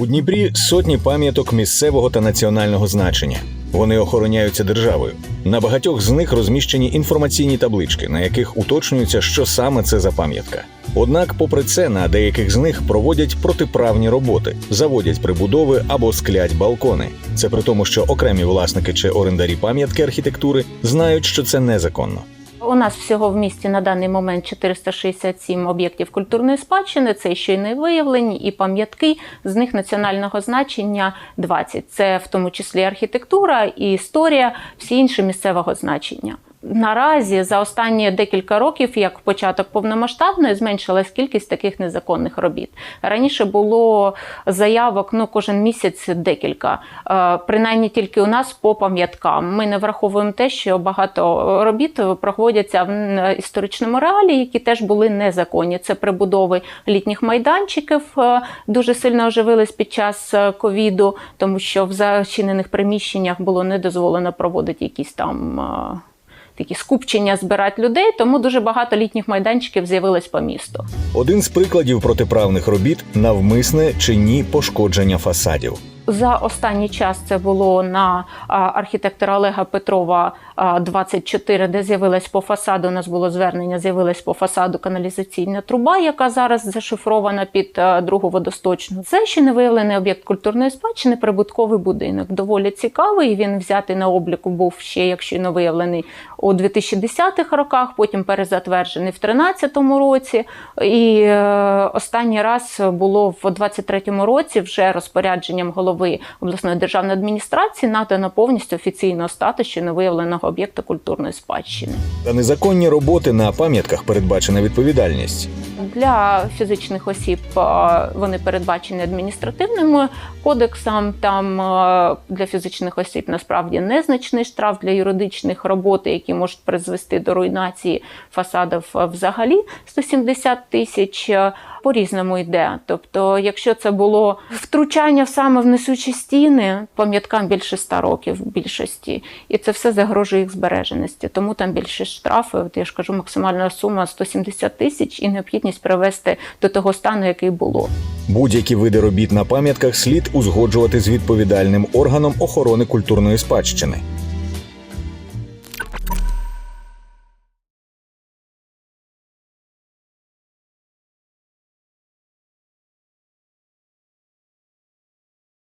У Дніпрі сотні пам'яток місцевого та національного значення. Вони охороняються державою. На багатьох з них розміщені інформаційні таблички, на яких уточнюється, що саме це за пам'ятка. Однак, попри це, на деяких з них проводять протиправні роботи, заводять прибудови або склять балкони. Це при тому, що окремі власники чи орендарі пам'ятки архітектури знають, що це незаконно. У нас всього в місті на даний момент 467 об'єктів культурної спадщини. Це ще й не виявлені, і пам'ятки з них національного значення 20. Це в тому числі архітектура і історія, всі інші місцевого значення. Наразі за останні декілька років, як початок повномасштабної, зменшилась кількість таких незаконних робіт. Раніше було заявок ну кожен місяць декілька, Е, принаймні тільки у нас по пам'яткам. Ми не враховуємо те, що багато робіт проводяться в історичному реалі, які теж були незаконні. Це прибудови літніх майданчиків, е, дуже сильно оживились під час е, ковіду, тому що в зачинених приміщеннях було не дозволено проводити якісь там. Такі скупчення збирати людей, тому дуже багато літніх майданчиків з'явилось по місту. Один з прикладів протиправних робіт навмисне чи ні пошкодження фасадів. За останній час це було на архітектора Олега Петрова 24, де з'явилась по фасаду. У нас було звернення, з'явилась по фасаду каналізаційна труба, яка зараз зашифрована під другу водосточну. Це ще не виявлений об'єкт культурної спадщини, прибутковий будинок. Доволі цікавий. Він взятий на обліку був ще, якщо не виявлений у 2010-х роках, потім перезатверджений в 2013 році. І е, останній раз було в 2023 році вже розпорядженням голови обласної державної адміністрації надано повністю офіційного статусу невиявленого об'єкта культурної спадщини. За незаконні роботи на пам'ятках передбачена відповідальність. Для фізичних осіб е, вони передбачені адміністративним кодексом. Там е, для фізичних осіб насправді незначний штраф для юридичних роботи, які можуть призвести до руйнації фасадів е, взагалі 170 тисяч. Е, По-різному йде. Тобто, якщо це було втручання саме в несучі стіни, пам'яткам більше 100 років в більшості, і це все загрожує їх збереженості. Тому там більше штрафи. От я ж кажу, максимальна сума 170 тисяч і необхідність привести до того стану, який було. Будь-які види робіт на пам'ятках слід узгоджувати з відповідальним органом охорони культурної спадщини.